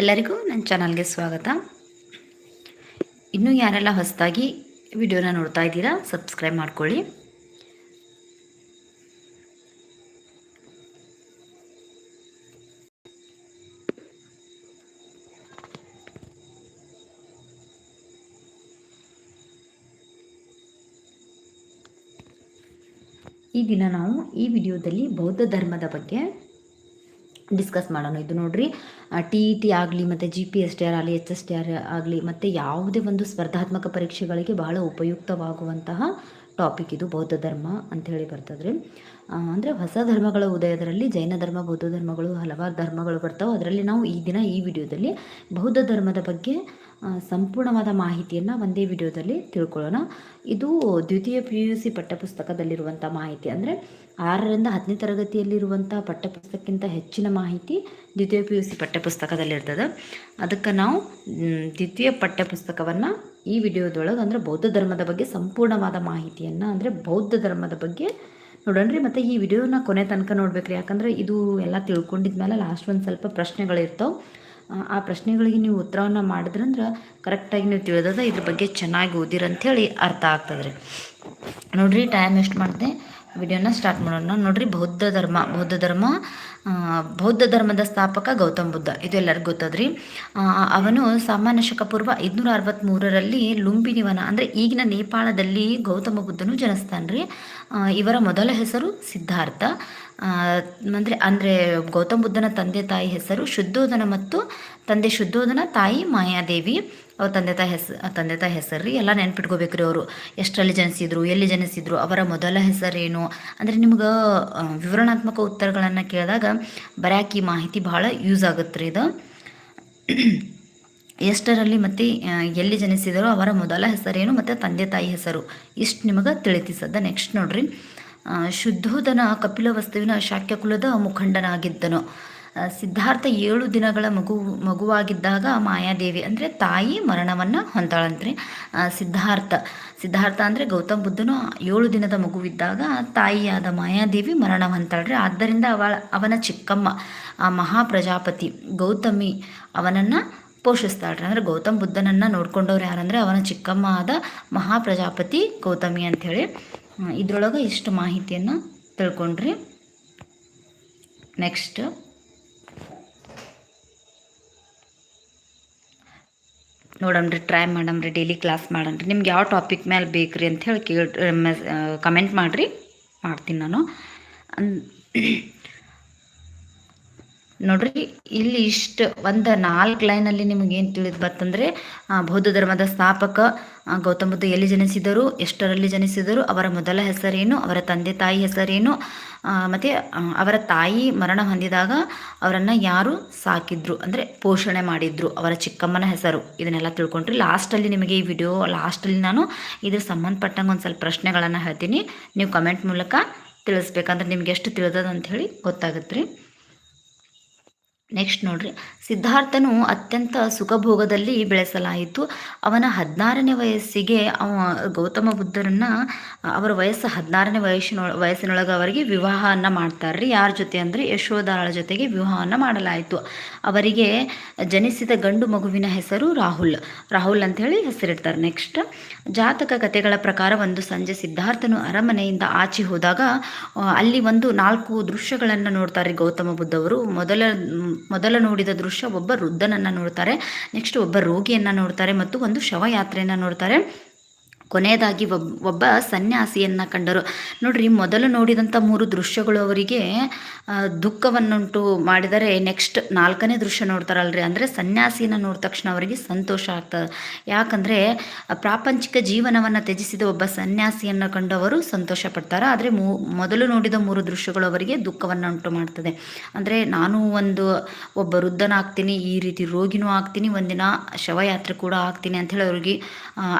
ಎಲ್ಲರಿಗೂ ನನ್ನ ಚಾನಲ್ಗೆ ಸ್ವಾಗತ. ಇನ್ನೂ ಯಾರೆಲ್ಲ ಹೊಸದಾಗಿ ವಿಡಿಯೋನ ನೋಡ್ತಾ ಇದ್ದೀರಾ, ಸಬ್ಸ್ಕ್ರೈಬ್ ಮಾಡ್ಕೊಳ್ಳಿ. ಈ ದಿನ ನಾವು ಈ ವಿಡಿಯೋದಲ್ಲಿ ಬೌದ್ಧ ಧರ್ಮದ ಬಗ್ಗೆ ಡಿಸ್ಕಸ್ ಮಾಡೋಣ ಇದು ನೋಡ್ರಿ. ಟಿ ಇ ಟಿ ಆಗಲಿ ಮತ್ತು G P S T R ಆಗಲಿ ಎಚ್ ಎಸ್ ಟಿ ಆರ್ ಆಗಲಿ ಮತ್ತು ಯಾವುದೇ ಒಂದು ಸ್ಪರ್ಧಾತ್ಮಕ ಪರೀಕ್ಷೆಗಳಿಗೆ ಬಹಳ ಉಪಯುಕ್ತವಾಗುವಂತಹ ಟಾಪಿಕ್ ಇದು ಬೌದ್ಧ ಧರ್ಮ ಅಂತ ಹೇಳಿ ಬರ್ತದ್ರಿ. ಅಂದರೆ ಹೊಸ ಧರ್ಮಗಳ ಉದಯದರಲ್ಲಿ ಜೈನ ಧರ್ಮ, ಬೌದ್ಧ ಧರ್ಮಗಳು ಹಲವಾರು ಧರ್ಮಗಳು ಬರ್ತಾವೆ. ಅದರಲ್ಲಿ ನಾವು ಈ ದಿನ ಈ ವಿಡಿಯೋದಲ್ಲಿ ಬೌದ್ಧ ಧರ್ಮದ ಬಗ್ಗೆ ಸಂಪೂರ್ಣವಾದ ಮಾಹಿತಿಯನ್ನು ಒಂದೇ ವಿಡಿಯೋದಲ್ಲಿ ತಿಳ್ಕೊಳ್ಳೋಣ. ಇದು ದ್ವಿತೀಯ ಪಿ ಯು ಸಿ ಪಠ್ಯಪುಸ್ತಕದಲ್ಲಿರುವಂಥ ಮಾಹಿತಿ ಅಂದರೆ ಆರರಿಂದ ಹತ್ತನೇ ತರಗತಿಯಲ್ಲಿರುವಂಥ ಪಠ್ಯಪುಸ್ತಕಕ್ಕಿಂತ ಹೆಚ್ಚಿನ ಮಾಹಿತಿ ದ್ವಿತೀಯ ಪಿ ಯು ಸಿ ಪಠ್ಯಪುಸ್ತಕದಲ್ಲಿರ್ತದೆ. ಅದಕ್ಕೆ ನಾವು ದ್ವಿತೀಯ ಪಠ್ಯಪುಸ್ತಕವನ್ನು ಈ ವಿಡಿಯೋದೊಳಗೆ ಅಂದರೆ ಬೌದ್ಧ ಧರ್ಮದ ಬಗ್ಗೆ ಸಂಪೂರ್ಣವಾದ ಮಾಹಿತಿಯನ್ನು ಅಂದರೆ ಬೌದ್ಧ ಧರ್ಮದ ಬಗ್ಗೆ ನೋಡೋಣ್ರಿ. ಮತ್ತು ಈ ವಿಡಿಯೋನ ಕೊನೆ ತನಕ ನೋಡ್ಬೇಕ್ರಿ. ಯಾಕಂದ್ರೆ ಇದು ಎಲ್ಲ ತಿಳ್ಕೊಂಡಿದ್ಮೇಲೆ ಲಾಸ್ಟ್ ಒಂದು ಸ್ವಲ್ಪ ಪ್ರಶ್ನೆಗಳಿರ್ತಾವೆ. ಆ- ಪ್ರಶ್ನೆಗಳಿಗೆ ನೀವು ಉತ್ತರವನ್ನು ಮಾಡಿದ್ರಂದ್ರೆ ಕರೆಕ್ಟಾಗಿ ನೀವು ತಿಳಿದದ ಇದ್ರ ಬಗ್ಗೆ ಚೆನ್ನಾಗಿ ಓದಿರಂಥೇಳಿ ಅರ್ಥ ಆಗ್ತದೆ ರೀ ನೋಡ್ರಿ ಟೈಮ್ ಎಷ್ಟು ಮಾಡಿದೆ? ವಿಡಿಯೋನ ಸ್ಟಾರ್ಟ್ ಮಾಡೋಣ. ನೋಡ್ರಿ, ಬೌದ್ಧ ಧರ್ಮ ಬೌದ್ಧ ಧರ್ಮ ಬೌದ್ಧ ಧರ್ಮದ ಸ್ಥಾಪಕ ಗೌತಮ್ ಬುದ್ಧ. ಇದು ಎಲ್ಲರಿಗೂ ಗೊತ್ತದ್ರಿ. ಅವನು ಸಾಮಾನ್ಯ ಶಕ ಪೂರ್ವ ಐದುನೂರ ಅರವತ್ತ್ಮೂರರಲ್ಲಿ ಲುಂಬಿನಿವನ, ಅಂದರೆ ಈಗಿನ ನೇಪಾಳದಲ್ಲಿ ಗೌತಮ ಬುದ್ಧನು ಜನಿಸ್ತಾನ್ರಿ. ಇವರ ಮೊದಲ ಹೆಸರು ಸಿದ್ಧಾರ್ಥ. ಅಂದರೆ ಅಂದರೆ ಗೌತಮ ಬುದ್ಧನ ತಂದೆ ತಾಯಿ ಹೆಸರು ಶುದ್ಧೋಧನ ಮತ್ತು ತಂದೆ ಶುದ್ಧೋಧನ ತಾಯಿ ಮಾಯಾದೇವಿ. ಅವ್ರ ತಂದೆ ತಾಯಿ ಹೆಸರು ತಂದೆ ತಾಯಿ ಹೆಸರು ರೀ ಎಲ್ಲ ನೆನ್ಪಿಟ್ಕೋಬೇಕ್ರಿ ಅವರು. ಎಷ್ಟರಲ್ಲಿ ಜನಿಸಿದ್ರು ಎಲ್ಲಿ ಜನಿಸಿದ್ರು ಅವರ ಮೊದಲ ಹೆಸರೇನು? ಅಂದರೆ ನಿಮ್ಗೆ ವಿವರಣಾತ್ಮಕ ಉತ್ತರಗಳನ್ನು ಕೇಳಿದಾಗ ಬರೆಯಾಕಿ ಮಾಹಿತಿ ಭಾಳ ಯೂಸ್ ಆಗುತ್ತೆ ರೀ ಇದು. ಎಷ್ಟರಲ್ಲಿ ಮತ್ತು ಎಲ್ಲಿ ಜನಿಸಿದರೋ ಅವರ ಮೊದಲ ಹೆಸರೇನು ಮತ್ತು ತಂದೆ ತಾಯಿ ಹೆಸರು. ಇಷ್ಟು ನಿಮಗೆ ತಿಳಿತಿಸದ ನೆಕ್ಸ್ಟ್ ನೋಡ್ರಿ. ಶುದ್ಧೋಧನ ಕಪಿಲ ವಸ್ತುವಿನ ಶಾಕ್ಯ ಕುಲದ ಮುಖಂಡನಾಗಿದ್ದನು. ಸಿದ್ಧಾರ್ಥ ಏಳು ದಿನಗಳ ಮಗು, ಮಗುವಾಗಿದ್ದಾಗ ಮಾಯಾದೇವಿ ಅಂದರೆ ತಾಯಿ ಮರಣವನ್ನು ಹೊಂದಾಳಂತ್ರಿ. ಸಿದ್ಧಾರ್ಥ. ಸಿದ್ಧಾರ್ಥ ಅಂದರೆ ಗೌತಮ್ ಬುದ್ಧನು ಏಳು ದಿನದ ಮಗುವಿದ್ದಾಗ ತಾಯಿಯಾದ ಮಾಯಾದೇವಿ ಮರಣ ಹೊಂತಾಳ್ರಿ ಆದ್ದರಿಂದ ಅವಳ, ಅವನ ಚಿಕ್ಕಮ್ಮ, ಆ ಮಹಾಪ್ರಜಾಪತಿ ಗೌತಮಿ ಅವನನ್ನು ಪೋಷಿಸ್ತಾಳ್ರಿ. ಅಂದರೆ ಗೌತಮ್ ಬುದ್ಧನನ್ನು ನೋಡ್ಕೊಂಡವ್ರು ಯಾರಂದರೆ ಅವನ ಚಿಕ್ಕಮ್ಮ ಆದ ಮಹಾಪ್ರಜಾಪತಿ ಗೌತಮಿ ಅಂಥೇಳಿ ಇದ್ರೊಳಗೆ ಇಷ್ಟು ಮಾಹಿತಿಯನ್ನು ತಿಳ್ಕೊಂಡ್ರಿ. ನೆಕ್ಸ್ಟ್. ನೋಡಮ್ರಿ ಟ್ರೈ ಮಾಡಮ್ರಿ ಡೈಲಿ ಕ್ಲಾಸ್ ಮಾಡಮ್ರಿ. ನಿಮ್ಗೆ ಯಾವ ಟಾಪಿಕ್ ಮೇಲೆ ಬೇಕ್ರಿ ಅಂತ ಹೇಳಿ ಕೇಳಿ ಮೆಸ್ ಕಮೆಂಟ್ ಮಾಡಿರಿ. ಮಾಡ್ತೀನಿ ನಾನು. ಅನ್ ನೋಡ್ರಿ, ಇಲ್ಲಿ ಇಷ್ಟು ಒಂದು ನಾಲ್ಕು ಲೈನಲ್ಲಿ ಏನು ತಿಳಿದು ಬರ್ತಂದರೆ ಬೌದ್ಧ ಧರ್ಮದ ಸ್ಥಾಪಕ ಗೌತಮ ಬುದ್ಧ ಎಲ್ಲಿ ಜನಿಸಿದರು, ಎಷ್ಟರಲ್ಲಿ ಜನಿಸಿದರು, ಅವರ ಮೊದಲ ಹೆಸರೇನು, ಅವರ ತಂದೆ ತಾಯಿ ಹೆಸರೇನು ಮತ್ತು ಅವರ ತಾಯಿ ಮರಣ ಹೊಂದಿದಾಗ ಅವರನ್ನು ಯಾರು ಸಾಕಿದ್ರು, ಅಂದರೆ ಪೋಷಣೆ ಮಾಡಿದ್ರು, ಅವರ ಚಿಕ್ಕಮ್ಮನ ಹೆಸರು, ಇದನ್ನೆಲ್ಲ ತಿಳ್ಕೊಂಡ್ರಿ. ಲಾಸ್ಟಲ್ಲಿ ನಿಮಗೆ ಈ ವಿಡಿಯೋ ಲಾಸ್ಟಲ್ಲಿ ನಾನು ಇದ್ರ ಸಂಬಂಧಪಟ್ಟಂಗೆ ಒಂದು ಸ್ವಲ್ಪ ಪ್ರಶ್ನೆಗಳನ್ನು ಹೇಳ್ತೀನಿ. ನೀವು ಕಮೆಂಟ್ ಮೂಲಕ ತಿಳಿಸ್ಬೇಕಂದ್ರೆ ನಿಮ್ಗೆ ಎಷ್ಟು ತಿಳಿದದ ಹೇಳಿ ಗೊತ್ತಾಗುತ್ತೆ ರೀ ನೆಕ್ಸ್ಟ್ ನೋಡ್ರಿ. ಸಿದ್ಧಾರ್ಥನು ಅತ್ಯಂತ ಸುಖಭೋಗದಲ್ಲಿ ಬೆಳೆಸಲಾಯಿತು. ಅವನ ಹದಿನಾರನೇ ವಯಸ್ಸಿಗೆ ಅವ ಗೌತಮ ಬುದ್ಧರನ್ನ, ಅವರ ವಯಸ್ಸು ಹದಿನಾರನೇ ವಯಸ್ಸಿನ, ವಯಸ್ಸಿನೊಳಗೆ ಅವರಿಗೆ ವಿವಾಹವನ್ನು ಮಾಡ್ತಾರ್ರಿ. ಯಾರ ಜೊತೆ ಅಂದರೆ ಯಶೋಧಾರಳ ಜೊತೆಗೆ ವಿವಾಹವನ್ನು ಮಾಡಲಾಯಿತು. ಅವರಿಗೆ ಜನಿಸಿದ ಗಂಡು ಮಗುವಿನ ಹೆಸರು ರಾಹುಲ್. ರಾಹುಲ್ ಅಂಥೇಳಿ ಹೆಸರಿಡ್ತಾರೆ. ನೆಕ್ಸ್ಟ್ ಜಾತಕ ಕಥೆಗಳ ಪ್ರಕಾರ ಒಂದು ಸಂಜೆ ಸಿದ್ಧಾರ್ಥನು ಅರಮನೆಯಿಂದ ಆಚೆ ಹೋದಾಗ ಅಲ್ಲಿ ಒಂದು ನಾಲ್ಕು ದೃಶ್ಯಗಳನ್ನು ನೋಡ್ತಾರೆ ಗೌತಮ ಬುದ್ಧವರು. ಮೊದಲ ಮೊದಲ ನೋಡಿದ ದೃಶ್ಯ ಒಬ್ಬ ವೃದ್ಧನನ್ನು ನೋಡ್ತಾರೆ. ನೆಕ್ಸ್ಟ್ ಒಬ್ಬ ರೋಗಿಯನ್ನು ನೋಡ್ತಾರೆ ಮತ್ತು ಒಂದು ಶವಯಾತ್ರೆಯನ್ನು ನೋಡ್ತಾರೆ. ಕೊನೆಯದಾಗಿ ಒಬ್, ಒಬ್ಬ ಸನ್ಯಾಸಿಯನ್ನು ಕಂಡರು. ನೋಡ್ರಿ, ಮೊದಲು ನೋಡಿದಂಥ ಮೂರು ದೃಶ್ಯಗಳು ಅವರಿಗೆ ದುಃಖವನ್ನುಂಟು ಮಾಡಿದರೆ ನೆಕ್ಸ್ಟ್ ನಾಲ್ಕನೇ ದೃಶ್ಯ ನೋಡ್ತಾರಲ್ರಿ. ಅಂದರೆ ಸನ್ಯಾಸಿಯನ್ನ ನೋಡಿದ ತಕ್ಷಣ ಅವರಿಗೆ ಸಂತೋಷ ಆಗ್ತದೆ. ಯಾಕಂದರೆ ಪ್ರಾಪಂಚಿಕ ಜೀವನವನ್ನು ತ್ಯಜಿಸಿದ ಒಬ್ಬ ಸನ್ಯಾಸಿಯನ್ನು ಕಂಡವರು ಸಂತೋಷ ಪಡ್ತಾರೆ. ಆದರೆ ಮೊದಲು ನೋಡಿದ ಮೂರು ದೃಶ್ಯಗಳು ಅವರಿಗೆ ದುಃಖವನ್ನು ಉಂಟು ಮಾಡ್ತದೆ. ಅಂದರೆ, ನಾನು ಒಂದು, ಒಬ್ಬ ವೃದ್ಧನಾಗ್ತೀನಿ, ಈ ರೀತಿ ರೋಗಿನೂ ಆಗ್ತೀನಿ, ಒಂದಿನ ಶವಯಾತ್ರೆ ಕೂಡ ಆಗ್ತೀನಿ ಅಂಥೇಳಿ ಅವ್ರಿಗೆ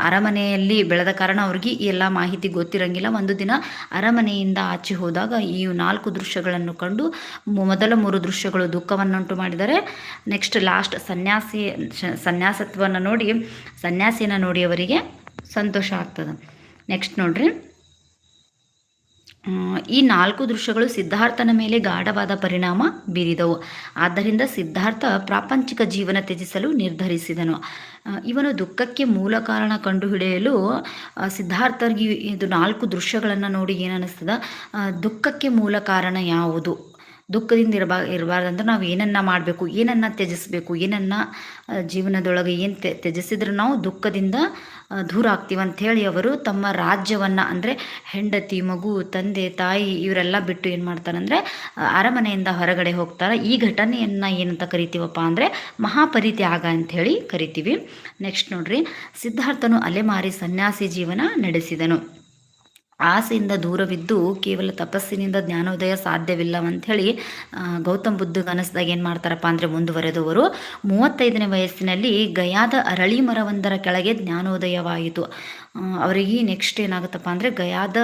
ಅರಮನೆಯಲ್ಲಿ ಅರಮನೆಯಲ್ಲಿ ಬೆಳೆದ ಕಾರಣ ಅವ್ರಿಗೆ ಈ ಎಲ್ಲ ಮಾಹಿತಿ ಗೊತ್ತಿರಂಗಿಲ್ಲ. ಒಂದು ದಿನ ಅರಮನೆಯಿಂದ ಆಚೆ ಹೋದಾಗ ಈ ನಾಲ್ಕು ದೃಶ್ಯಗಳನ್ನು ಕಂಡು ಮೊದಲ ಮೂರು ದೃಶ್ಯಗಳು ದುಃಖವನ್ನುಂಟು ಮಾಡಿದರೆ, ನೆಕ್ಸ್ಟ್ ಲಾಸ್ಟ್ ಸನ್ಯಾಸಿ ಸನ್ಯಾಸತ್ವವನ್ನು ನೋಡಿ ಸನ್ಯಾಸಿಯನ್ನು ನೋಡಿ ಅವರಿಗೆ ಸಂತೋಷ ಆಗ್ತದೆ. ನೆಕ್ಸ್ಟ್ ನೋಡ್ರಿ. ಈ ನಾಲ್ಕು ದೃಶ್ಯಗಳು ಸಿದ್ಧಾರ್ಥನ ಮೇಲೆ ಗಾಢವಾದ ಪರಿಣಾಮ ಬೀರಿದವು. ಆದ್ದರಿಂದ ಸಿದ್ಧಾರ್ಥ ಪ್ರಾಪಂಚಿಕ ಜೀವನ ತ್ಯಜಿಸಲು ನಿರ್ಧರಿಸಿದನು. ಇವನು ದುಃಖಕ್ಕೆ ಮೂಲ ಕಾರಣ ಕಂಡುಹಿಡಿಯಲು ಸಿದ್ಧಾರ್ಥರಿಗೆ ಇದು ನಾಲ್ಕು ದೃಶ್ಯಗಳನ್ನು ನೋಡಿ ಏನನ್ನಿಸ್ತದ? ದುಃಖಕ್ಕೆ ಮೂಲ ಕಾರಣ ಯಾವುದು? ದುಃಖದಿಂದ ಇರಬಾ ಇರಬಾರ್ದಂದ್ರೆ ನಾವು ಏನನ್ನ ಮಾಡಬೇಕು, ಏನನ್ನ ತ್ಯಜಿಸಬೇಕು, ಏನನ್ನ ಜೀವನದೊಳಗೆ ಏನು ತ್ಯ, ತ್ಯಜಿಸಿದ್ರೆ ನಾವು ದುಃಖದಿಂದ ದೂರ ಆಗ್ತೀವಿ ಅಂಥೇಳಿ ಅವರು ತಮ್ಮ ರಾಜ್ಯವನ್ನು ಅಂದರೆ ಹೆಂಡತಿ, ಮಗು, ತಂದೆ, ತಾಯಿ ಇವರೆಲ್ಲ ಬಿಟ್ಟು ಏನು ಮಾಡ್ತಾರಂದ್ರೆ ಅರಮನೆಯಿಂದ ಹೊರಗಡೆ ಹೋಗ್ತಾರೆ. ಈ ಘಟನೆಯನ್ನು ಏನಂತ ಕರಿತೀವಪ್ಪ ಅಂದರೆ ಮಹಾಪರಿತ್ಯಾಗ ಅಂಥೇಳಿ ಕರಿತೀವಿ. ನೆಕ್ಸ್ಟ್ ನೋಡ್ರಿ, ಸಿದ್ಧಾರ್ಥನು ಅಲೆಮಾರಿ ಸನ್ಯಾಸಿ ಜೀವನ ನಡೆಸಿದನು. ಆಸೆಯಿಂದ ದೂರವಿದ್ದು ಕೇವಲ ತಪಸ್ಸಿನಿಂದ ಜ್ಞಾನೋದಯ ಸಾಧ್ಯವಿಲ್ಲ ಅಂಥೇಳಿ ಗೌತಮ್ ಬುದ್ಧ ಕನಸದಾಗ ಏನು ಮಾಡ್ತಾರಪ್ಪ ಅಂದರೆ ಮುಂದುವರೆದವರು. ಮೂವತ್ತೈದನೇ ವಯಸ್ಸಿನಲ್ಲಿ ಗಯಾದ ಅರಳಿ ಮರವೊಂದರ ಕೆಳಗೆ ಜ್ಞಾನೋದಯವಾಯಿತು. ಅವರಿಗೆ ನೆಕ್ಸ್ಟ್ ಏನಾಗುತ್ತಪ್ಪ ಅಂದರೆ ಗಯಾದ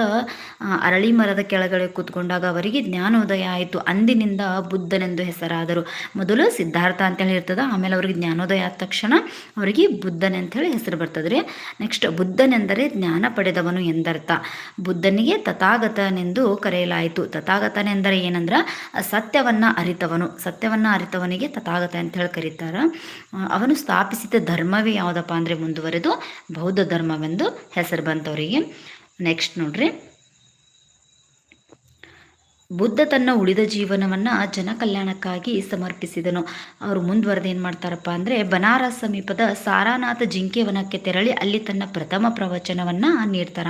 ಅರಳಿ ಮರದ ಕೆಳಗಡೆ ಕೂತ್ಕೊಂಡಾಗ ಅವರಿಗೆ ಜ್ಞಾನೋದಯ ಆಯಿತು. ಅಂದಿನಿಂದ ಬುದ್ಧನೆಂದು ಹೆಸರಾದರು. ಮೊದಲು ಸಿದ್ಧಾರ್ಥ ಅಂತೇಳಿ ಇರ್ತದೆ, ಆಮೇಲೆ ಅವರಿಗೆ ಜ್ಞಾನೋದಯ ಆದ ತಕ್ಷಣ ಅವರಿಗೆ ಬುದ್ಧನೆ ಅಂಥೇಳಿ ಹೆಸರು ಬರ್ತದೆ ರೀ ನೆಕ್ಸ್ಟ್ ಬುದ್ಧನೆಂದರೆ ಜ್ಞಾನ ಪಡೆದವನು ಎಂದರ್ಥ. ಬುದ್ಧನಿಗೆ ತಥಾಗತನೆಂದು ಕರೆಯಲಾಯಿತು. ತಥಾಗತನೆಂದರೆ ಏನಂದ್ರೆ, ಸತ್ಯವನ್ನು ಅರಿತವನು. ಸತ್ಯವನ್ನು ಅರಿತವನಿಗೆ ತಥಾಗತ ಅಂತ ಹೇಳಿ ಕರೀತಾರೆ ಅವನು ಸ್ಥಾಪಿಸಿದ ಧರ್ಮವೇ ಯಾವುದಪ್ಪ ಅಂದರೆ ಮುಂದುವರೆದು ಬೌದ್ಧ ಧರ್ಮವೆಂದು ಹೆಸರು ಬಂತವರಿಗೆ. ನೆಕ್ಸ್ಟ್ ನೋಡ್ರಿ. ಬುದ್ಧ ತನ್ನ ಉಳಿದ ಜೀವನವನ್ನು ಜನಕಲ್ಯಾಣಕ್ಕಾಗಿ ಸಮರ್ಪಿಸಿದನು. ಅವರು ಮುಂದುವರೆದು ಏನು ಮಾಡ್ತಾರಪ್ಪ ಅಂದರೆ, ಬನಾರಸ್ ಸಮೀಪದ ಸಾರಾನಾಥ ಜಿಂಕೆವನಕ್ಕೆ ತೆರಳಿ ಅಲ್ಲಿ ತನ್ನ ಪ್ರಥಮ ಪ್ರವಚನವನ್ನು ನೀಡ್ತಾರ.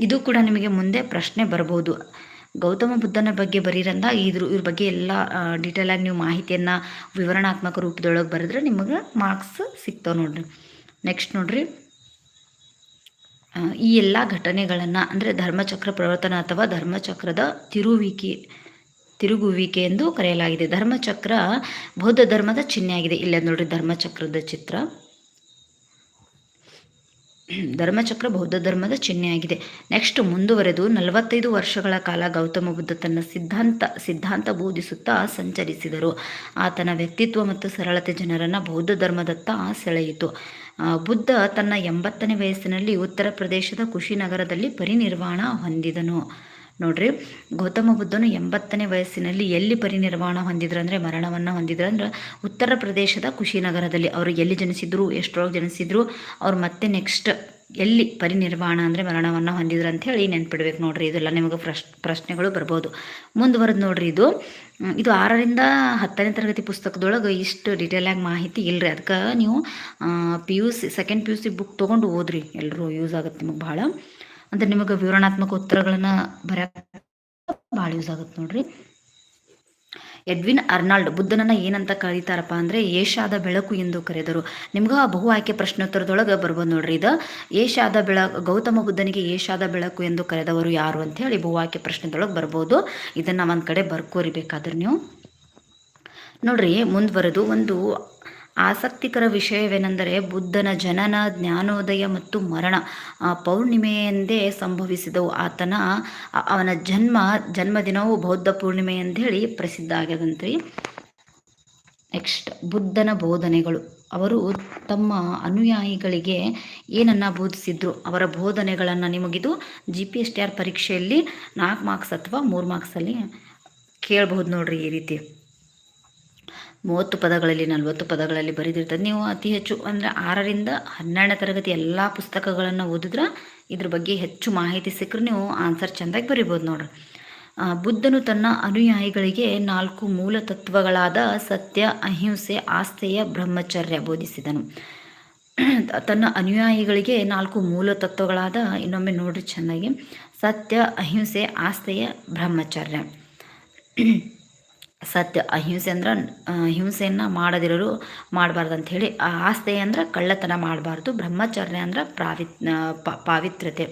ಇದು ಕೂಡ ನಿಮಗೆ ಮುಂದೆ ಪ್ರಶ್ನೆ ಬರ್ಬೋದು. ಗೌತಮ ಬುದ್ಧನ ಬಗ್ಗೆ ಬರೀರಂದ, ಇದ್ರ, ಇವ್ರ ಬಗ್ಗೆ ಎಲ್ಲ ಆಗಿ ನೀವು ಮಾಹಿತಿಯನ್ನು ವಿವರಣಾತ್ಮಕ ರೂಪದೊಳಗೆ ಬರೆದ್ರೆ ನಿಮಗೆ ಮಾರ್ಕ್ಸ್ ಸಿಗ್ತಾವೆ ನೋಡ್ರಿ. ನೆಕ್ಸ್ಟ್ ನೋಡ್ರಿ. ಈ ಎಲ್ಲ ಘಟನೆಗಳನ್ನು, ಅಂದರೆ ಧರ್ಮಚಕ್ರ ಪ್ರವರ್ತನ ಅಥವಾ ಧರ್ಮಚಕ್ರದ ತಿರುವಿಕೆ, ತಿರುಗುವಿಕೆ ಎಂದು ಕರೆಯಲಾಗಿದೆ. ಧರ್ಮಚಕ್ರ ಬೌದ್ಧ ಧರ್ಮದ ಚಿಹ್ನೆಯಾಗಿದೆ ಇಲ್ಲ ನೋಡ್ರಿ, ಧರ್ಮಚಕ್ರದ ಚಿತ್ರ. ಧರ್ಮಚಕ್ರ ಬೌದ್ಧ ಧರ್ಮದ ಚಿಹ್ನೆಯಾಗಿದೆ ನೆಕ್ಸ್ಟ್ ಮುಂದುವರೆದು ನಲವತ್ತೈದು ವರ್ಷಗಳ ಕಾಲ ಗೌತಮ ಬುದ್ಧ ತನ್ನ ಸಿದ್ಧಾಂತ ಸಿದ್ಧಾಂತ ಬೋಧಿಸುತ್ತಾ ಸಂಚರಿಸಿದರು. ಆತನ ವ್ಯಕ್ತಿತ್ವ ಮತ್ತು ಸರಳತೆ ಜನರನ್ನು ಬೌದ್ಧ ಧರ್ಮದತ್ತ ಸೆಳೆಯಿತು. ಬುದ್ಧ ತನ್ನ ಎಂಬತ್ತನೇ ವಯಸ್ಸಿನಲ್ಲಿ ಉತ್ತರ ಪ್ರದೇಶದ ಕುಶಿನಗರದಲ್ಲಿ ಪರಿನಿರ್ವಾಣ ಹೊಂದಿದನು. ನೋಡ್ರಿ, ಗೌತಮ ಬುದ್ಧನು ಎಂಬತ್ತನೇ ವಯಸ್ಸಿನಲ್ಲಿ ಎಲ್ಲಿ ಪರಿನಿರ್ವಾಣ ಹೊಂದಿದ್ರು ಅಂದರೆ ಮರಣವನ್ನು ಹೊಂದಿದ್ರು ಅಂದ್ರೆ ಉತ್ತರ ಪ್ರದೇಶದ ಕುಶಿನಗರದಲ್ಲಿ. ಅವರು ಎಲ್ಲಿ ಜನಿಸಿದ್ರು, ಎಷ್ಟರೊಳಗೆ ಜನಿಸಿದ್ರು, ಅವ್ರು ಮತ್ತೆ ನೆಕ್ಸ್ಟ್ ಎಲ್ಲಿ ಪರಿನಿರ್ವಾಣ ಅಂದರೆ ಮರಣವನ್ನು ಹೊಂದಿದ್ರು ಅಂತ ಹೇಳಿ ನೆನ್ಪಿಡ್ಬೇಕು ನೋಡ್ರಿ. ಇದೆಲ್ಲ ನಿಮಗೆ ಪ್ರಶ್, ಪ್ರಶ್ನೆಗಳು ಬರ್ಬೋದು. ಮುಂದುವರೆದು ನೋಡ್ರಿ ಇದು. ಇದು ಆರರಿಂದ ಹತ್ತನೇ ತರಗತಿ ಪುಸ್ತಕದೊಳಗೆ ಇಷ್ಟು ಡೀಟೇಲಾಗಿ ಮಾಹಿತಿ ಇಲ್ಲರಿ ಅದಕ್ಕೆ ನೀವು P U C second P U C book ತೊಗೊಂಡು ಓದ್ರಿ. ಎಲ್ಲರೂ ಯೂಸ್ ಆಗುತ್ತೆ ನಿಮಗೆ ಭಾಳ. ಅಂದರೆ ನಿಮಗೆ ವಿವರಣಾತ್ಮಕ ಉತ್ತರಗಳನ್ನು ಬರೆಯೋಕೆ ಭಾಳ ಯೂಸ್ ಆಗುತ್ತೆ ನೋಡ್ರಿ. ಎಡ್ವಿನ್ ಅರ್ನಾಲ್ಡ್ ಬುದ್ಧನನ್ನ ಏನಂತ ಕರೀತಾರಪ್ಪ ಅಂದರೆ ಏಷಾದ ಬೆಳಕು ಎಂದು ಕರೆದರು. ನಿಮ್ಗ ಆ ಬಹು ಆಯ್ಕೆ ಪ್ರಶ್ನೋತ್ತರದೊಳಗೆ ಬರ್ಬೋದು ನೋಡ್ರಿ. ಇದು ಏಷಾದ ಬೆಳಕು, ಗೌತಮ ಬುದ್ಧನಿಗೆ ಏಷಾದ ಬೆಳಕು ಎಂದು ಕರೆದವರು ಯಾರು ಅಂತ ಹೇಳಿ ಬಹು ಆಯ್ಕೆ ಪ್ರಶ್ನೆದೊಳಗೆ ಬರ್ಬೋದು. ಇದನ್ನು ಒಂದು ಕಡೆ ಬರ್ಕೋರಿಬೇಕಾದ್ರೆ ನೀವು. ನೋಡ್ರಿ ಮುಂದುವರೆದು ಒಂದು ಆಸಕ್ತಿಕರ ವಿಷಯವೇನೆಂದರೆ ಬುದ್ಧನ ಜನನ, ಜ್ಞಾನೋದಯ ಮತ್ತು ಮರಣ. ಪೌರ್ಣಿಮೆಯೆಂದೇ ಸಂಭವಿಸಿದವು. ಆತನ ಅವನ ಜನ್ಮ, ಜನ್ಮದಿನವು ಬೌದ್ಧ ಪೂರ್ಣಿಮೆ ಹೇಳಿ ಪ್ರಸಿದ್ಧ ಆಗ್ಯದಂತ್ರಿ. ನೆಕ್ಸ್ಟ್, ಬುದ್ಧನ ಬೋಧನೆಗಳು. ಅವರು ತಮ್ಮ ಅನುಯಾಯಿಗಳಿಗೆ ಏನನ್ನ ಬೋಧಿಸಿದ್ರು? ಅವರ ಬೋಧನೆಗಳನ್ನು ನಿಮಗಿದು G P S T R ಪರೀಕ್ಷೆಯಲ್ಲಿ ನಾಲ್ಕು ಮಾರ್ಕ್ಸ್ ಅಥವಾ ಮೂರು ಮಾರ್ಕ್ಸಲ್ಲಿ ಕೇಳ್ಬೋದು ನೋಡ್ರಿ ಈ ರೀತಿ. ಮೂವತ್ತು ಪದಗಳಲ್ಲಿ, ನಲವತ್ತು ಪದಗಳಲ್ಲಿ ಬರೆದಿರ್ತದೆ. ನೀವು ಅತಿ ಹೆಚ್ಚು ಅಂದರೆ ಆರರಿಂದ ಹನ್ನೆರಡನೇ ತರಗತಿ ಎಲ್ಲ ಪುಸ್ತಕಗಳನ್ನು ಓದಿದ್ರೆ ಇದ್ರ ಬಗ್ಗೆ ಹೆಚ್ಚು ಮಾಹಿತಿ ಸಿಕ್ಕರೆ ನೀವು ಆನ್ಸರ್ ಚೆಂದಾಗಿ ಬರಿಬೋದು ನೋಡ್ರಿ. ಬುದ್ಧನು ತನ್ನ ಅನುಯಾಯಿಗಳಿಗೆ ನಾಲ್ಕು ಮೂಲ ತತ್ವಗಳಾದ ಸತ್ಯ, ಅಹಿಂಸೆ ಆಸ್ತೆಯ ಬ್ರಹ್ಮಚರ್ಯ ಬೋಧಿಸಿದನು. ತನ್ನ ಅನುಯಾಯಿಗಳಿಗೆ ನಾಲ್ಕು ಮೂಲ ತತ್ವಗಳಾದ, ಇನ್ನೊಮ್ಮೆ ನೋಡ್ರಿ ಚೆನ್ನಾಗಿ ಸತ್ಯ, ಅಹಿಂಸೆ ಆಸ್ತೆಯ ಬ್ರಹ್ಮಚರ್ಯ. ಸತ್ಯ ಅಹಿಂಸೆ ಅಂದ್ರೆ ಹಿಂಸೆಯನ್ನು ಮಾಡದಿರೋರು ಮಾಡಬಾರ್ದು ಅಂಥೇಳಿ ಆಸ್ತೆ ಅಂದ್ರೆ ಕಳ್ಳತನ ಮಾಡಬಾರ್ದು, ಬ್ರಹ್ಮಚರ್ಯ ಅಂದ್ರೆ ಪ್ರಾವಿತ್ ಪಾವಿತ್ರತೆ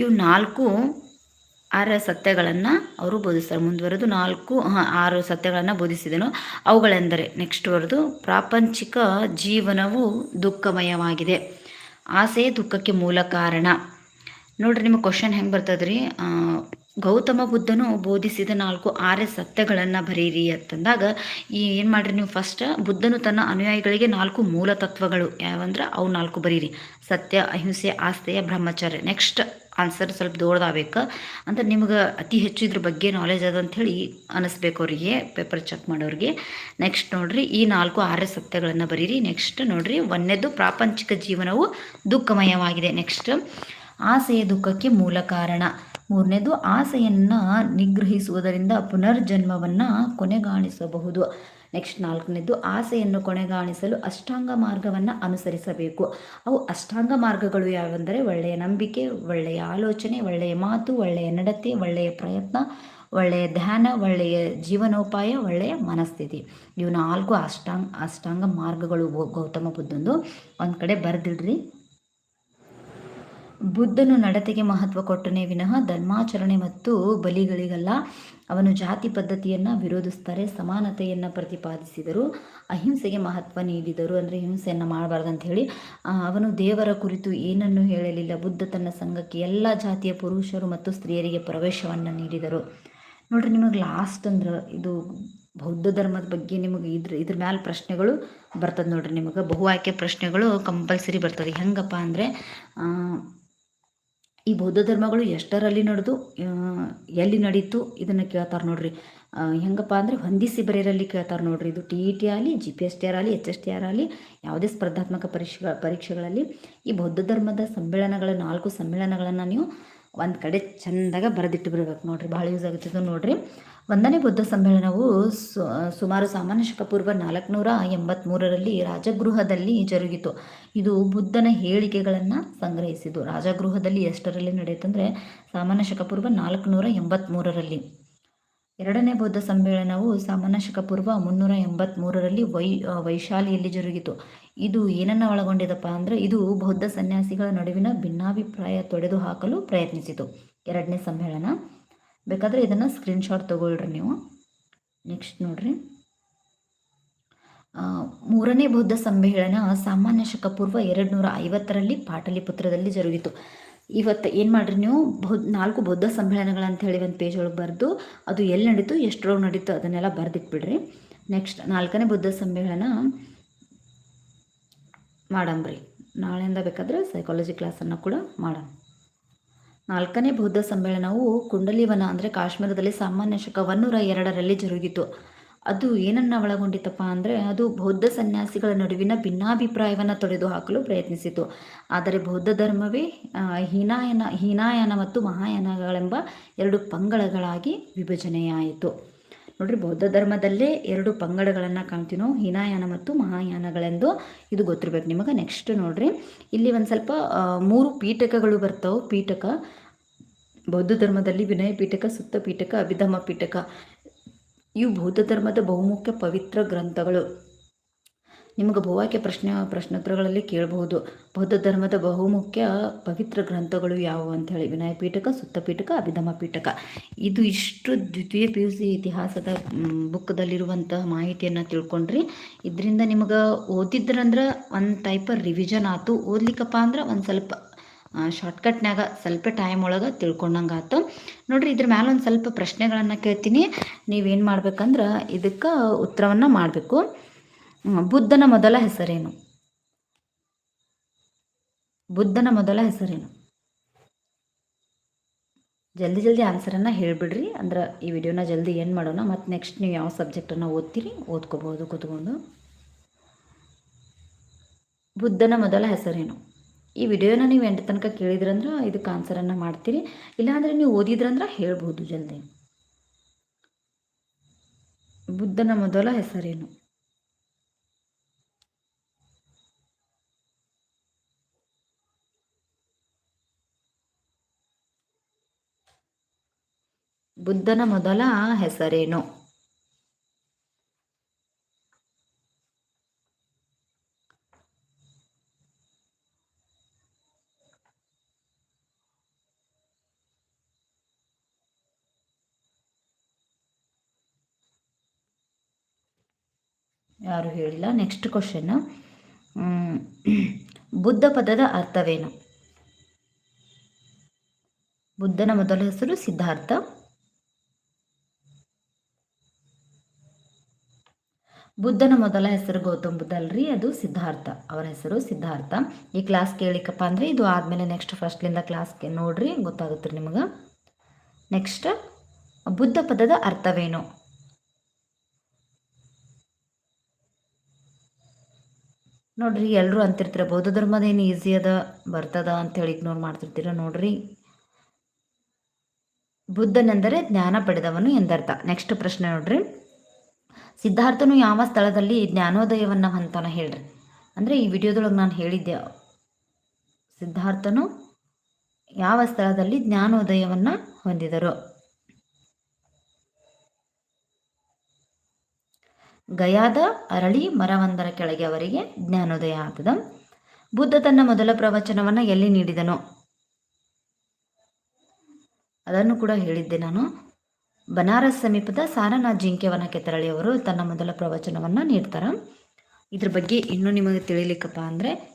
ಇವು ನಾಲ್ಕು ಆರ ಸತ್ಯಗಳನ್ನು ಅವರು ಬೋಧಿಸ್ತಾರೆ. ಮುಂದುವರೆದು ನಾಲ್ಕು ಆರು ಸತ್ಯಗಳನ್ನು ಬೋಧಿಸಿದನು ಅವುಗಳೆಂದರೆ ನೆಕ್ಸ್ಟ್ ಬರೆದು, ಪ್ರಾಪಂಚಿಕ ಜೀವನವು ದುಃಖಮಯವಾಗಿದೆ. ಆಸೆ ದುಃಖಕ್ಕೆ ಮೂಲ ಕಾರಣ. ನೋಡ್ರಿ ನಿಮಗೆ ಕ್ವಶನ್ ಹೆಂಗೆ ಬರ್ತದ್ರಿ? ಗೌತಮ ಬುದ್ಧನು ಬೋಧಿಸಿದ ನಾಲ್ಕು ಆರ್ಯ ಸತ್ಯಗಳನ್ನು ಬರೀರಿ ಅಂತಂದಾಗ ಈ ಏನು ಮಾಡ್ರಿ ನೀವು ಫಸ್ಟ್ ಬುದ್ಧನು ತನ್ನ ಅನುಯಾಯಿಗಳಿಗೆ ನಾಲ್ಕು ಮೂಲ ತತ್ವಗಳು ಯಾವಂದ್ರೆ ಅವು ನಾಲ್ಕು ಬರೀರಿ. ಸತ್ಯ, ಅಹಿಂಸೆ ಆಸ್ತೆಯ ಬ್ರಹ್ಮಚರ್ಯ. ನೆಕ್ಸ್ಟ್ ಆನ್ಸರ್ ಸ್ವಲ್ಪ ದೊಡ್ಡದಾಗಬೇಕು ಅಂತ ನಿಮ್ಗೆ ಅತಿ ಹೆಚ್ಚು ಇದ್ರ ಬಗ್ಗೆ ನಾಲೆಜ್ ಅದ ಹೇಳಿ ಅನಿಸ್ಬೇಕು ಅವರಿಗೆ ಪೇಪರ್ ಚೆಕ್ ಮಾಡೋರಿಗೆ. ನೆಕ್ಸ್ಟ್ ನೋಡ್ರಿ, ಈ ನಾಲ್ಕು ಆರ್ಯ ಸತ್ಯಗಳನ್ನು ಬರೀರಿ. ನೆಕ್ಸ್ಟ್ ನೋಡ್ರಿ, ಒಂದನೇದು ಪ್ರಾಪಂಚಿಕ ಜೀವನವು ದುಃಖಮಯವಾಗಿದೆ. ನೆಕ್ಸ್ಟ್ ಆಸೆಯ ದುಃಖಕ್ಕೆ ಮೂಲ ಕಾರಣ. ಮೂರನೇದು, ಆಸೆಯನ್ನು ನಿಗ್ರಹಿಸುವುದರಿಂದ ಪುನರ್ಜನ್ಮವನ್ನು ಕೊನೆಗಾಣಿಸಬಹುದು. ನೆಕ್ಸ್ಟ್ ನಾಲ್ಕನೇದು, ಆಸೆಯನ್ನು ಕೊನೆಗಾಣಿಸಲು ಅಷ್ಟಾಂಗ ಮಾರ್ಗವನ್ನು ಅನುಸರಿಸಬೇಕು. ಅವು ಅಷ್ಟಾಂಗ ಮಾರ್ಗಗಳು ಯಾವೆಂದರೆ, ಒಳ್ಳೆಯ ನಂಬಿಕೆ, ಒಳ್ಳೆಯ ಆಲೋಚನೆ, ಒಳ್ಳೆಯ ಮಾತು, ಒಳ್ಳೆಯ ನಡತೆ, ಒಳ್ಳೆಯ ಪ್ರಯತ್ನ, ಒಳ್ಳೆಯ ಧ್ಯಾನ, ಒಳ್ಳೆಯ ಜೀವನೋಪಾಯ, ಒಳ್ಳೆಯ ಮನಸ್ಥಿತಿ. ಇವು ನಾಲ್ಕು ಅಷ್ಟಾಂಗ ಅಷ್ಟಾಂಗ ಮಾರ್ಗಗಳು ಗೌತಮ ಬುದ್ಧಂದು. ಒಂದು ಕಡೆ ಬರೆದಿಡ್ರಿ. ಬುದ್ಧನು ನಡತೆಗೆ ಮಹತ್ವ ಕೊಟ್ಟನೇ ವಿನಃ ಧರ್ಮಾಚರಣೆ ಮತ್ತು ಬಲಿಗಳಿಗಲ್ಲ ಅವನು ಜಾತಿ ಪದ್ಧತಿಯನ್ನು ವಿರೋಧಿಸ್ತಾರೆ, ಸಮಾನತೆಯನ್ನು ಪ್ರತಿಪಾದಿಸಿದರು, ಅಹಿಂಸೆಗೆ ಮಹತ್ವ ನೀಡಿದರು ಅಂದರೆ ಹಿಂಸೆಯನ್ನು ಮಾಡಬಾರ್ದು ಅಂತ ಹೇಳಿ ಅವನು ದೇವರ ಕುರಿತು ಏನನ್ನು ಹೇಳಲಿಲ್ಲ. ಬುದ್ಧ ತನ್ನ ಸಂಘಕ್ಕೆ ಎಲ್ಲ ಜಾತಿಯ ಪುರುಷರು ಮತ್ತು ಸ್ತ್ರೀಯರಿಗೆ ಪ್ರವೇಶವನ್ನು ನೀಡಿದರು. ನೋಡ್ರಿ, ನಿಮಗೆ ಲಾಸ್ಟ್ ಅಂದ್ರೆ ಇದು ಬೌದ್ಧ ಧರ್ಮದ ಬಗ್ಗೆ ನಿಮಗೆ ಇದ್ರ ಇದ್ರ ಮ್ಯಾಲ ಪ್ರಶ್ನೆಗಳು ಬರ್ತದೆ ನೋಡ್ರಿ ನಿಮಗೆ. ಬಹು ಆಯ್ಕೆ ಪ್ರಶ್ನೆಗಳು ಕಂಪಲ್ಸರಿ ಬರ್ತದೆ. ಹೆಂಗಪ್ಪ ಅಂದರೆ ಈ ಬೌದ್ಧ ಧರ್ಮಗಳು ಎಷ್ಟರಲ್ಲಿ ನಡೆದು ಎಲ್ಲಿ ನಡೀತು ಇದನ್ನು ಕೇಳ್ತಾರೆ ನೋಡ್ರಿ. ಹೆಂಗಪ್ಪ ಅಂದರೆ ಹೊಂದಿಸಿ ಬರೆಯರಲ್ಲಿ ಕೇಳ್ತಾರೆ ನೋಡ್ರಿ. ಇದು ಟಿ ಇ ಟಿ ಆಗಲಿ, G P S T R ಆಗಲಿ, ಎಚ್ ಎಸ್ ಟಿ ಆರ್ ಆಗಲಿ, ಯಾವುದೇ ಸ್ಪರ್ಧಾತ್ಮಕ ಪರೀಕ್ಷೆ ಪರೀಕ್ಷೆಗಳಲ್ಲಿ ಈ ಬೌದ್ಧ ಧರ್ಮದ ಸಮ್ಮೇಳನಗಳ ನಾಲ್ಕು ಸಮ್ಮೇಳನಗಳನ್ನು ನೀವು ಒಂದು ಕಡೆ ಚೆಂದಾಗ ಬರೆದಿಟ್ಟು ಬಿಡ್ಬೇಕು ನೋಡಿರಿ, ಭಾಳ ಯೂಸ್ ಆಗುತ್ತಿದ್ದು ನೋಡಿರಿ. ಒಂದನೇ ಬುದ್ಧ ಸಮ್ಮೇಳನವು ಸುಮಾರು ಸಾಮಾನ್ಯ ಶಕ ಪೂರ್ವ ನಾಲ್ಕುನೂರ ಎಂಬತ್ತ್ಮೂರರಲ್ಲಿ ರಾಜಗೃಹದಲ್ಲಿ ಜರುಗಿತು. ಇದು ಬುದ್ಧನ ಹೇಳಿಕೆಗಳನ್ನು ಸಂಗ್ರಹಿಸಿದ್ದು. ರಾಜಗೃಹದಲ್ಲಿ ಎಷ್ಟರಲ್ಲಿ ನಡೆಯುತ್ತಂದರೆ, ಸಾಮಾನ್ಯ ಶಕ ಪೂರ್ವ ನಾಲ್ಕುನೂರ ಎಂಬತ್ತ್ಮೂರರಲ್ಲಿ ಎರಡನೇ ಬೌದ್ಧ ಸಮ್ಮೇಳನವು ಸಾಮಾನ್ಯಶಕ ಪೂರ್ವ ಮುನ್ನೂರ ಎಂಬತ್ತ್ಮೂರರಲ್ಲಿ ವೈ ವೈಶಾಲಿಯಲ್ಲಿ ಜರುಗಿತು. ಇದು ಏನನ್ನು ಒಳಗೊಂಡಿದಪ್ಪ ಅಂದರೆ ಇದು ಬೌದ್ಧ ಸನ್ಯಾಸಿಗಳ ನಡುವಿನ ಭಿನ್ನಾಭಿಪ್ರಾಯ ತೊಡೆದು ಹಾಕಲು ಪ್ರಯತ್ನಿಸಿತು. ಎರಡನೇ ಸಮ್ಮೇಳನ. ಬೇಕಾದರೆ ಇದನ್ನು ಸ್ಕ್ರೀನ್ಶಾಟ್ ತೊಗೊಳ್ರಿ ನೀವು. ನೆಕ್ಸ್ಟ್ ನೋಡ್ರಿ. ಮೂರನೇ ಬೌದ್ಧ ಸಮ್ಮೇಳನ ಸಾಮಾನ್ಯ ಶಕ ಪೂರ್ವ ಎರಡು ನೂರ ಐವತ್ತರಲ್ಲಿ ಪಾಟಲಿಪುತ್ರದಲ್ಲಿ ಜರುಗಿತು. ಇವತ್ತು ಏನು ಮಾಡಿರಿ ನೀವು? ಬೌದ್ ನಾಲ್ಕು ಬೌದ್ಧ ಸಮ್ಮೇಳನಗಳಂತ ಹೇಳಿ ಒಂದು ಪೇಜ್ ಒಳಗೆ ಬರೆದು, ಅದು ಎಲ್ಲಿ ನಡೀತು ಎಷ್ಟರೊಳಗೆ ನಡೀತು ಅದನ್ನೆಲ್ಲ ಬರೆದಿಟ್ಬಿಡ್ರಿ. ನೆಕ್ಸ್ಟ್ ನಾಲ್ಕನೇ ಬುದ್ಧ ಸಮ್ಮೇಳನ ಮಾಡಂಬ್ರಿ ನಾಳೆಯಿಂದ ಬೇಕಾದರೆ ಸೈಕಾಲಜಿ ಕ್ಲಾಸನ್ನು ಕೂಡ ಮಾಡೋಣ ನಾಲ್ಕನೇ ಬೌದ್ಧ ಸಮ್ಮೇಳನವು ಕುಂಡಲಿವನ ಅಂದರೆ ಕಾಶ್ಮೀರದಲ್ಲಿ ಸಾಮಾನ್ಯ ಶಕ ಒನ್ನೂರ ಎರಡರಲ್ಲಿ ಜರುಗಿತು. ಅದು ಏನನ್ನು ಒಳಗೊಂಡಿತಪ್ಪ ಅಂದರೆ ಅದು ಬೌದ್ಧ ಸನ್ಯಾಸಿಗಳ ನಡುವಿನ ಭಿನ್ನಾಭಿಪ್ರಾಯವನ್ನು ತೊಡೆದು ಹಾಕಲು ಪ್ರಯತ್ನಿಸಿತು. ಆದರೆ ಬೌದ್ಧ ಧರ್ಮವೇ ಹೀನಾಯನ ಹೀನಾಯನ ಮತ್ತು ಮಹಾಯಾನಗಳೆಂಬ ಎರಡು ಪಂಗಡಗಳಾಗಿ ವಿಭಜನೆಯಾಯಿತು. ನೋಡ್ರಿ, ಬೌದ್ಧ ಧರ್ಮದಲ್ಲೇ ಎರಡು ಪಂಗಡಗಳನ್ನು ಕಾಣ್ತೀವಿ ನಾವು, ಹೀನಾಯಾನ ಮತ್ತು ಮಹಾಯಾನಗಳೆಂದು. ಇದು ಗೊತ್ತಿರ್ಬೇಕು ನಿಮಗೆ, ನೆಕ್ಸ್ಟ್ ನೋಡ್ರಿ. ಇಲ್ಲಿ ಒಂದು ಸ್ವಲ್ಪ ಮೂರು ಪೀಠಕಗಳು ಬರ್ತಾವೆ. ಪೀಠಕ, ಬೌದ್ಧ ಧರ್ಮದಲ್ಲಿ ವಿನಯ ಪೀಠಕ ಸುತ್ತ ಪೀಠಕ ಅಭಿಧಮ ಪೀಠಕ ಇವು ಬೌದ್ಧ ಧರ್ಮದ ಬಹುಮುಖ್ಯ ಪವಿತ್ರ ಗ್ರಂಥಗಳು. ನಿಮಗೆ ಬಹುವಾಕ್ಯ ಪ್ರಶ್ನೆ, ಪ್ರಶ್ನೋತ್ತರಗಳಲ್ಲಿ ಕೇಳಬಹುದು. ಬೌದ್ಧ ಧರ್ಮದ ಬಹುಮುಖ್ಯ ಪವಿತ್ರ ಗ್ರಂಥಗಳು ಯಾವುವು ಅಂಥೇಳಿ ವಿನಯ ಪೀಠಕ, ಸುತ್ತ ಪೀಠಕ, ಅಭಿಧಮ ಪೀಠಕ. ಇದು ಇಷ್ಟು ದ್ವಿತೀಯ ಪಿ ಯು ಸಿ ಇತಿಹಾಸದ ಬುಕ್ದಲ್ಲಿರುವಂತಹ ಮಾಹಿತಿಯನ್ನು ತಿಳ್ಕೊಂಡ್ರಿ. ಇದರಿಂದ ನಿಮಗೆ ಓದಿದ್ರಂದ್ರೆ ಒಂದು ಟೈಪ್ ರಿವಿಷನ್ ಆಯ್ತು ಓದ್ಲಿಕ್ಕಪ್ಪ ಅಂದ್ರೆ ಒಂದು ಸ್ವಲ್ಪ ಶಾರ್ಟ್ಕಟ್ನಾಗ ಸ್ವಲ್ಪ ಟೈಮ್ ಒಳಗೆ ತಿಳ್ಕೊಂಡಂಗೆ ಆಯ್ತು ನೋಡಿರಿ, ಇದ್ರ ಮ್ಯಾಲೆ ಒಂದು ಸ್ವಲ್ಪ ಪ್ರಶ್ನೆಗಳನ್ನು ಕೇಳ್ತೀನಿ. ನೀವೇನು ಮಾಡ್ಬೇಕಂದ್ರೆ ಇದಕ್ಕೆ ಉತ್ತರವನ್ನು ಮಾಡಬೇಕು. ಬುದ್ಧನ ಮೊದಲ ಹೆಸರೇನು? ಬುದ್ಧನ ಮೊದಲ ಹೆಸರೇನು? ಜಲ್ದಿ ಜಲ್ದಿ ಆನ್ಸರನ್ನು ಹೇಳಿಬಿಡ್ರಿ. ಅಂದ್ರೆ ಈ ವಿಡಿಯೋನ ಜಲ್ದಿ ಏನು ಮಾಡೋಣ? ಮತ್ತು ನೆಕ್ಸ್ಟ್ ನೀವು ಯಾವ ಸಬ್ಜೆಕ್ಟನ್ನು ಓದ್ತೀರಿ? ಓದ್ಕೋಬೋದು ಕೂತ್ಕೊಂಡು. ಬುದ್ಧನ ಮೊದಲ ಹೆಸರೇನು? ಈ ವಿಡಿಯೋನ ನೀವು ಎಂಟು ತನಕ ಕೇಳಿದ್ರಂದ್ರೆ ಇದಕ್ಕೆ ಆನ್ಸರನ್ನು ಮಾಡ್ತೀರಿ. ಇಲ್ಲಾಂದರೆ ನೀವು ಓದಿದ್ರಂದ್ರೆ ಹೇಳ್ಬೋದು ಜಲ್ದಿ. ಬುದ್ಧನ ಮೊದಲ ಹೆಸರೇನು? ಬುದ್ಧನ ಮೊದಲ ಹೆಸರೇನು? ಯಾರು ಹೇಳಿಲ್ಲ. ನೆಕ್ಸ್ಟ್ ಕ್ವಶನ್ ಬುದ್ಧ ಪದದ ಅರ್ಥವೇನು? ಬುದ್ಧನ ಮೊದಲ ಹೆಸರು ಸಿದ್ಧಾರ್ಥ. ಬುದ್ಧನ ಮೊದಲ ಹೆಸರು ಗೌತಮ್ ಬುದ್ಧ ಅಲ್ರಿ, ಅದು ಸಿದ್ಧಾರ್ಥ. ಅವರ ಹೆಸರು ಸಿದ್ಧಾರ್ಥ. ಈ ಕ್ಲಾಸ್ ಕೇಳಿಕಪ್ಪ ಅಂದರೆ ಇದು ಆದಮೇಲೆ ನೆಕ್ಸ್ಟ್ ಫಸ್ಟ್ಲಿಂದ ಕ್ಲಾಸ್ಗೆ ನೋಡ್ರಿ, ಗೊತ್ತಾಗುತ್ತೆ ನಿಮಗೆ. ನೆಕ್ಸ್ಟ್ ಬುದ್ಧ ಪದದ ಅರ್ಥವೇನು? ನೋಡ್ರಿ ಎಲ್ಲರೂ ಅಂತಿರ್ತೀರ ಬೌದ್ಧ ಧರ್ಮದ ಏನು ಈಸಿ ಅದ, ಬರ್ತದ ಅಂತೇಳಿ ಇಗ್ನೋರ್ ಮಾಡ್ತಿರ್ತೀರ ನೋಡ್ರಿ. ಬುದ್ಧನೆಂದರೆ ಜ್ಞಾನ ಪಡೆದವನು ಎಂದರ್ಥ. ನೆಕ್ಸ್ಟ್ ಪ್ರಶ್ನೆ ನೋಡ್ರಿ. ಸಿದ್ಧಾರ್ಥನು ಯಾವ ಸ್ಥಳದಲ್ಲಿ ಜ್ಞಾನೋದಯವನ್ನು ಹೊಂತಾನ ಹೇಳ್ರಿ. ಅಂದರೆ ಈ ವಿಡಿಯೋದೊಳಗೆ ನಾನು ಹೇಳಿದ್ದೆ, ಸಿದ್ಧಾರ್ಥನು ಯಾವ ಸ್ಥಳದಲ್ಲಿ ಜ್ಞಾನೋದಯವನ್ನು ಹೊಂದಿದರು. ಗಯಾದ ಅರಳಿ ಮರವೊಂದರ ಕೆಳಗೆ ಅವರಿಗೆ ಜ್ಞಾನೋದಯ ಆಗ್ತದ ಬುದ್ಧ ತನ್ನ ಮೊದಲ ಪ್ರವಚನವನ್ನು ಎಲ್ಲಿ ನೀಡಿದನು? ಅದನ್ನು ಕೂಡ ಹೇಳಿದ್ದೆ ನಾನು. ಬನಾರಸ್ ಸಮೀಪದ ಸಾರನಾಥ್ ಜಿಂಕೆವನ ತೆರಳಿ ಅವರು ತನ್ನ ಮೊದಲ ಪ್ರವಚನವನ್ನು ನೀಡ್ತಾರೆ. ಇದ್ರ ಬಗ್ಗೆ ಇನ್ನೂ ನಿಮಗೆ ತಿಳಿಲಿಕ್ಕಪ್ಪ ಅಂದರೆ